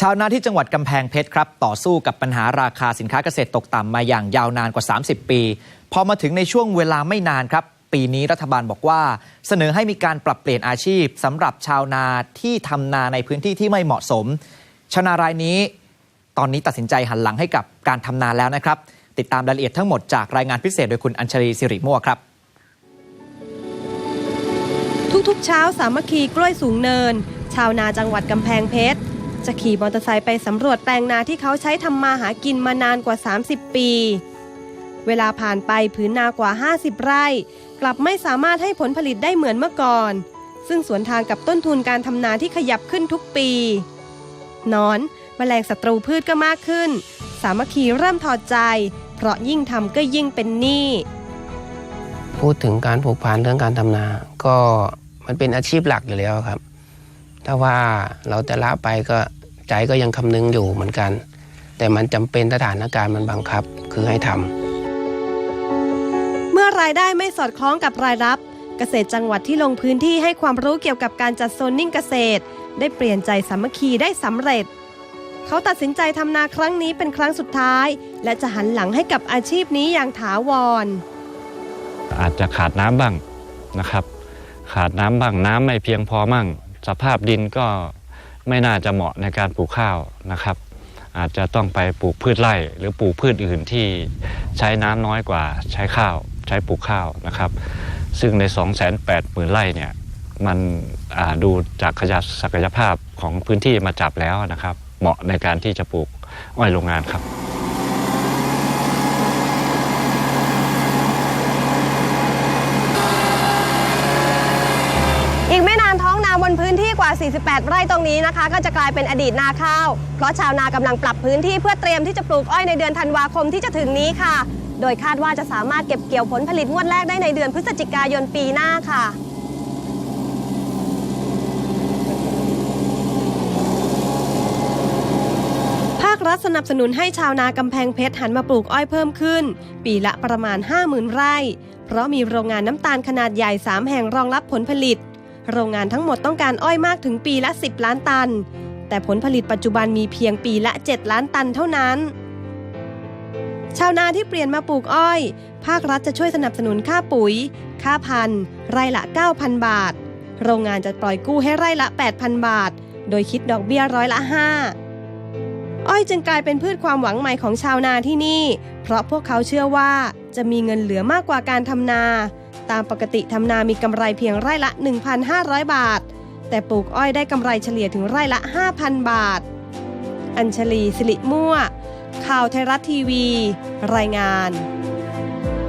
ชาวนาที่จังหวัดกำแพงเพชรครับ ต่อสู้กับปัญหาราคาสินค้าเกษตรตกต่ำมาอย่างยาวนานกว่า 30 ปี พอมาถึงในช่วงเวลาไม่นานครับ ปีนี้รัฐบาลบอกว่า เสนอให้มีการปรับเปลี่ยนอาชีพสำหรับชาวนาที่ทำนาในพื้นที่ที่ไม่เหมาะสม ชาวนารายนี้ ตอนนี้ตัดสินใจหันหลังให้กับการทำนาแล้วนะครับ ติดตามรายละเอียดทั้งหมดจากรายงานพิเศษโดยคุณอัญชลีสิริมั่วครับทุกๆเช้าสามัคคีกล้วยสูงเนิน ชาวนาจังหวัดกำแพงเพชร จะขี่มอเตอร์ไซค์ไปสำรวจแปลงนาที่เขาใช้ทำมาหากินมานานกว่า 30 ปี เวลาผ่านไปผืนนากว่า 50 ไร่ กลับไม่สามารถให้ผลผลิตได้เหมือนเมื่อก่อน ซึ่งสวนทางกับต้นทุนการทำนาที่ขยับขึ้นทุกปีนอนแมลงศัตรูพืชก็มากขึ้น สามัคคีเริ่มถอดใจ เพราะยิ่งทำก็ยิ่งเป็นหนี้ พูดถึงการผูกพันเรื่องการทำนา ก็มันเป็นอาชีพหลักอยู่แล้วครับ ถ้าว่าเราจะละไปก็ใจก็ยังคำนึงอยู่เหมือนกัน แต่มันจำเป็นสถานการณ์มันบังคับคือให้ทำเมื่อรายได้ไม่สอดคล้องกับรายรับ เกษตรจังหวัดที่ลงพื้นที่ให้ความรู้เกี่ยวกับการจัดโซนนิ่งเกษตร ได้เปลี่ยนใจสามัคคีได้สำเร็จ เขาตัดสินใจทำนาครั้งนี้เป็นครั้งสุดท้าย และจะหันหลังให้กับอาชีพนี้อย่างถาวร อาจจะขาดน้ำบ้างนะครับ ขาดน้ำบ้างน้ำไม่เพียงพอมั่ง สภาพดินก็ไม่น่าจะเหมาะในการปลูกข้าวนะครับ อาจจะต้องไปปลูกพืชไร่หรือปลูกพืชอื่นที่ใช้น้ำน้อยกว่าใช้ข้าวใช้ปลูกข้าวนะครับ ซึ่งใน 2 8 0 0 0 0ไร่เนี่ยมันดูจากขยะศักยภาพของพื้นที่มาจับแล้วนะครับ เหมาะในการที่จะปลูกอ้อยโรงงานครับ อีกไม่นานท้องนา บนพื้นที่กว่า 48 ไร่ตรงนี้นะคะ ก็จะกลายเป็นอดีตนาข้าว เพราะชาวนากำลังปรับพื้นที่เพื่อเตรียมที่จะปลูกอ้อยในเดือนธันวาคมที่จะถึงนี้ค่ะ โดยคาดว่าจะสามารถเก็บเกี่ยวผลผลิตงวดแรกได้ในเดือนพฤศจิกายนปีหน้าค่ะภาครัฐสนับสนุนให้ชาวนากำแพงเพชรหันมาปลูกอ้อยเพิ่มขึ้น ปีละประมาณ 50,000 ไร่ เพราะมีโรงงานน้ำตาลขนาดใหญ่ 3 แห่งรองรับผลผลิต โรงงานทั้งหมดต้องการอ้อยมากถึงปีละ 10 ล้านตัน แต่ผลผลิตปัจจุบันมีเพียงปีละ 7 ล้านตันเท่านั้น ชาวนาที่เปลี่ยนมาปลูกอ้อย ภาครัฐจะช่วยสนับสนุนค่าปุ๋ย ค่าพันธุ์ไร่ละ 9,000 บาท โรงงานจะปล่อยกู้ให้ไร่ละ 8,000 บาท โดยคิดดอกเบี้ยร้อยละ 5อ้อยจึงกลายเป็นพืชความหวังใหม่ของชาวนาที่นี่ เพราะพวกเขาเชื่อว่าจะมีเงินเหลือมากกว่าการทำนา ตามปกติทำนามีกำไรเพียงไร่ละ 1,500 บาท แต่ปลูกอ้อยได้กำไรเฉลี่ยถึงไร่ละ 5,000 บาท อัญชลีสิริมั่ว ข่าวไทยรัฐทีวี รายงาน